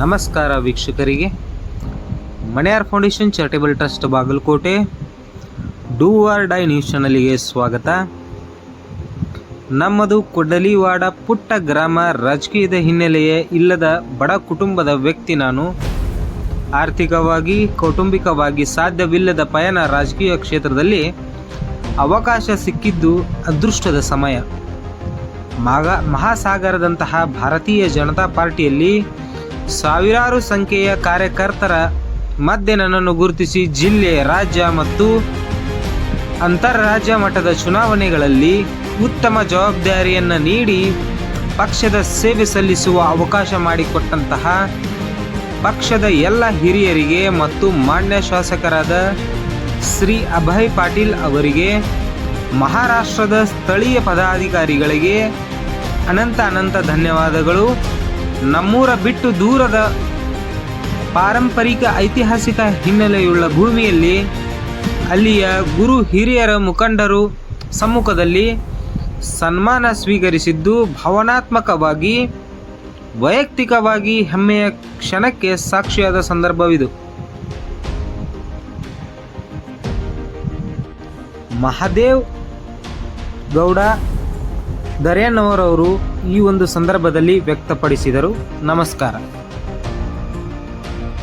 ನಮಸ್ಕಾರ ವೀಕ್ಷಕರಿಗೆ. Maniyar foundation charitable trust Bagalkote, do or die news ಚಾನಲಿಗೆ ಸ್ವಾಗತ. ನಮ್ಮದು ಕೊಡಲಿವಾಡ ಪುಟ್ಟ ಗ್ರಾಮ ರಾಜಕೀಯದ ಹಿನ್ನೆಲೆಯೇ ಇಲ್ಲದ ಬಡ ಕುಟುಂಬದ ವ್ಯಕ್ತಿ ನಾನು. ಆರ್ಥಿಕವಾಗಿ, ಕೌಟುಂಬಿಕವಾಗಿ ಸಾಧ್ಯವಿಲ್ಲದ ಪಯಣ ರಾಜಕೀಯ ಕ್ಷೇತ್ರದಲ್ಲಿ ಅವಕಾಶ ಸಿಕ್ಕಿದ್ದು ಅದೃಷ್ಟದ ಸಮಯ. ಮಾಗ ಮಹಾಸಾಗರದಂತಹ ಭಾರತೀಯ ಜನತಾ ಪಾರ್ಟಿಯಲ್ಲಿ ಸಾವಿರಾರು ಸಂಖ್ಯೆಯ ಕಾರ್ಯಕರ್ತರ ಮಧ್ಯೆ ನನ್ನನ್ನು ಗುರುತಿಸಿ ಜಿಲ್ಲೆ, ರಾಜ್ಯ ಮತ್ತು ಅಂತಾರಾಜ್ಯ ಮಟ್ಟದ ಚುನಾವಣೆಗಳಲ್ಲಿ ಉತ್ತಮ ಜವಾಬ್ದಾರಿಯನ್ನು ನೀಡಿ ಪಕ್ಷದ ಸೇವೆ ಸಲ್ಲಿಸುವ ಅವಕಾಶ ಮಾಡಿಕೊಟ್ಟಂತಹ ಪಕ್ಷದ ಎಲ್ಲ ಹಿರಿಯರಿಗೆ ಮತ್ತು ಮಾನ್ಯ ಶಾಸಕರಾದ ಶ್ರೀ ಅಭಯ್ ಪಾಟೀಲ್ ಅವರಿಗೆ, ಮಹಾರಾಷ್ಟ್ರದ ಸ್ಥಳೀಯ ಪದಾಧಿಕಾರಿಗಳಿಗೆ ಅನಂತ ಅನಂತ ಧನ್ಯವಾದಗಳು. ನಮ್ಮೂರ ಬಿಟ್ಟು ದೂರದ ಪಾರಂಪರಿಕ ಐತಿಹಾಸಿಕ ಹಿನ್ನೆಲೆಯುಳ್ಳ ಭೂಮಿಯಲ್ಲಿ ಅಲ್ಲಿಯ ಗುರು ಹಿರಿಯರ ಮುಖಂಡರು ಸಮ್ಮುಖದಲ್ಲಿ ಸನ್ಮಾನ ಸ್ವೀಕರಿಸಿದ್ದು ಭಾವನಾತ್ಮಕವಾಗಿ, ವೈಯಕ್ತಿಕವಾಗಿ ಹೆಮ್ಮೆಯ ಕ್ಷಣಕ್ಕೆ ಸಾಕ್ಷಿಯಾದ ಸಂದರ್ಭವಿದು. ಮಹಾದೇವ್ ಗೌಡ ದರ್ಯನ್ನವರವರು ಈ ಒಂದು ಸಂದರ್ಭದಲ್ಲಿ ವ್ಯಕ್ತಪಡಿಸಿದರು. ನಮಸ್ಕಾರ.